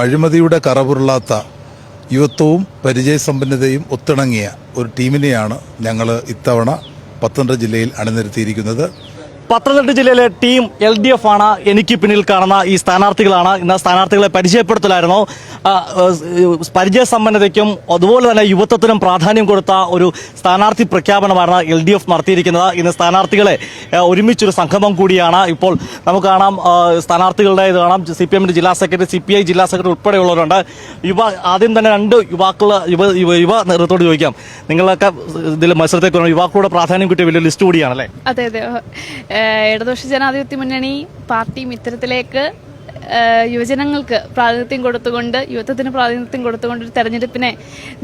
അഴിമതിയുടെ കറപുരുളാത്ത യുവത്വവും പരിചയസമ്പന്നതയും ഒത്തിണങ്ങിയ ഒരു ടീമിനെയാണ് ഞങ്ങൾ ഇത്തവണ പത്തനംതിട്ട ജില്ലയിൽ അണിനിരത്തിയിരിക്കുന്നത്. പത്തനംതിട്ട ജില്ലയിലെ ടീം എൽ ഡി എഫ് ആണ് എനിക്ക് പിന്നിൽ കാണുന്ന ഈ സ്ഥാനാർത്ഥികളാണ്. ഇന്ന് സ്ഥാനാർത്ഥികളെ പരിചയപ്പെടുത്തലായിരുന്നു. പരിചയസമ്പന്നതയ്ക്കും അതുപോലെ തന്നെ യുവത്വത്തിനും പ്രാധാന്യം കൊടുത്ത ഒരു സ്ഥാനാർത്ഥി പ്രഖ്യാപനമാണ് എൽ ഡി എഫ് നടത്തിയിരിക്കുന്നത്. ഇന്ന് സ്ഥാനാർത്ഥികളെ ഒരുമിച്ചൊരു സംഗമം കൂടിയാണ്. ഇപ്പോൾ നമുക്ക് കാണാം സ്ഥാനാർത്ഥികളുടെ ഇത് കാണാം. സി പി എമ്മിന്റെ ജില്ലാ സെക്രട്ടറി സി പി ഐ ജില്ലാ സെക്രട്ടറി ഉൾപ്പെടെയുള്ളവരുണ്ട്. യുവ ആദ്യം തന്നെ രണ്ട് യുവാക്കൾ യുവ യുവ- നേതൃത്വത്തോട് ചോദിക്കാം. നിങ്ങളൊക്കെ ഇതിൽ മത്സരത്തെ യുവാക്കളുടെ പ്രാധാന്യം കിട്ടിയ വലിയ ലിസ്റ്റ് കൂടിയാണല്ലേ? അതെ അതെ. ഇടതുപക്ഷ ജനാധിപത്യ മുന്നണി പാർട്ടി ഇത്തരത്തിലേക്ക് ഏഹ് യുവജനങ്ങൾക്ക് പ്രാതിനിധ്യം കൊടുത്തുകൊണ്ട് യുവത്വത്തിന് പ്രാതിനിധ്യം കൊടുത്തുകൊണ്ട് ഒരു തെരഞ്ഞെടുപ്പിനെ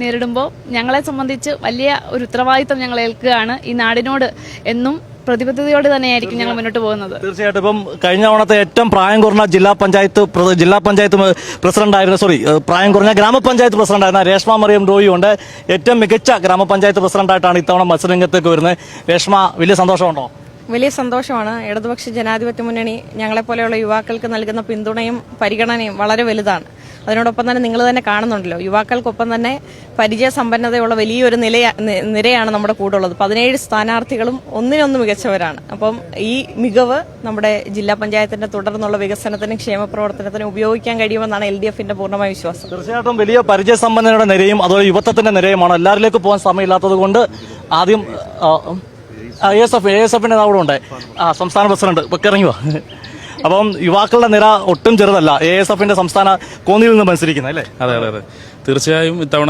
നേരിടുമ്പോൾ ഞങ്ങളെ സംബന്ധിച്ച് വലിയ ഒരു ഉത്തരവാദിത്തം ഞങ്ങൾ ഏൽക്കുകയാണ് ഈ നാടിനോട് എന്നും പ്രതിബദ്ധതയോട് തന്നെയായിരിക്കും ഞങ്ങൾ മുന്നോട്ട് പോകുന്നത്. തീർച്ചയായിട്ടും. ഇപ്പം കഴിഞ്ഞ തവണത്തെ ഏറ്റവും പ്രായം കുറഞ്ഞ ജില്ലാ പഞ്ചായത്ത് ജില്ലാ പഞ്ചായത്ത് പ്രസിഡന്റ് ആയിരുന്ന സോറി പ്രായം കുറഞ്ഞ ഗ്രാമപഞ്ചായത്ത് പ്രസിഡന്റ് ആയിരുന്ന രേഷ്മ മറിയം റോയി ഉണ്ട്. ഏറ്റവും മികച്ച ഗ്രാമപഞ്ചായത്ത് പ്രസിഡന്റായിട്ടാണ് ഇത്തവണ മത്സരരംഗത്തേക്ക് വരുന്നത്. രേഷ്മ വലിയ സന്തോഷമുണ്ടോ? വലിയ സന്തോഷമാണ്. ഇടതുപക്ഷ ജനാധിപത്യ മുന്നണി ഞങ്ങളെപ്പോലെയുള്ള യുവാക്കൾക്ക് നൽകുന്ന പിന്തുണയും പരിഗണനയും വളരെ വലുതാണ്. അതിനോടൊപ്പം തന്നെ നിങ്ങൾ തന്നെ കാണുന്നുണ്ടല്ലോ യുവാക്കൾക്കൊപ്പം തന്നെ പരിചയ സമ്പന്നതയുള്ള വലിയൊരു നില നിരയാണ് നമ്മുടെ കൂടെ ഉള്ളത് പതിനേഴ് സ്ഥാനാർത്ഥികളും ഒന്നിനൊന്ന് മികച്ചവരാണ്. അപ്പം ഈ മികവ് നമ്മുടെ ജില്ലാ പഞ്ചായത്തിന്റെ തുടർന്നുള്ള വികസനത്തിനും ക്ഷേമ പ്രവർത്തനത്തിനും ഉപയോഗിക്കാൻ കഴിയുമെന്നാണ് എൽ ഡി എഫിന്റെ പൂർണമായ വിശ്വാസം. തീർച്ചയായിട്ടും വലിയ പരിചയ സമ്പന്നയുടെ നിരയും അതുപോലെ യുവത്വത്തിന്റെ നിരയുമാണ്. എല്ലാവരിലേക്ക് പോകാൻ സമയമില്ലാത്തത് കൊണ്ട് ആദ്യം A S F A S എഫിന്റെ അവിടെ ഉണ്ട്. ആ സംസ്ഥാന പ്രസിഡന്റ്. ഇറങ്ങി വാ. അപ്പം യുവാക്കളുടെ നിര ഒട്ടും ചെറുതല്ല. എ എസ് എഫിന്റെ സംസ്ഥാന കോന്നിയിൽ നിന്ന് മത്സരിക്കുന്നത് അല്ലേ? അതെ അതെ അതെ. തീർച്ചയായും ഇത്തവണ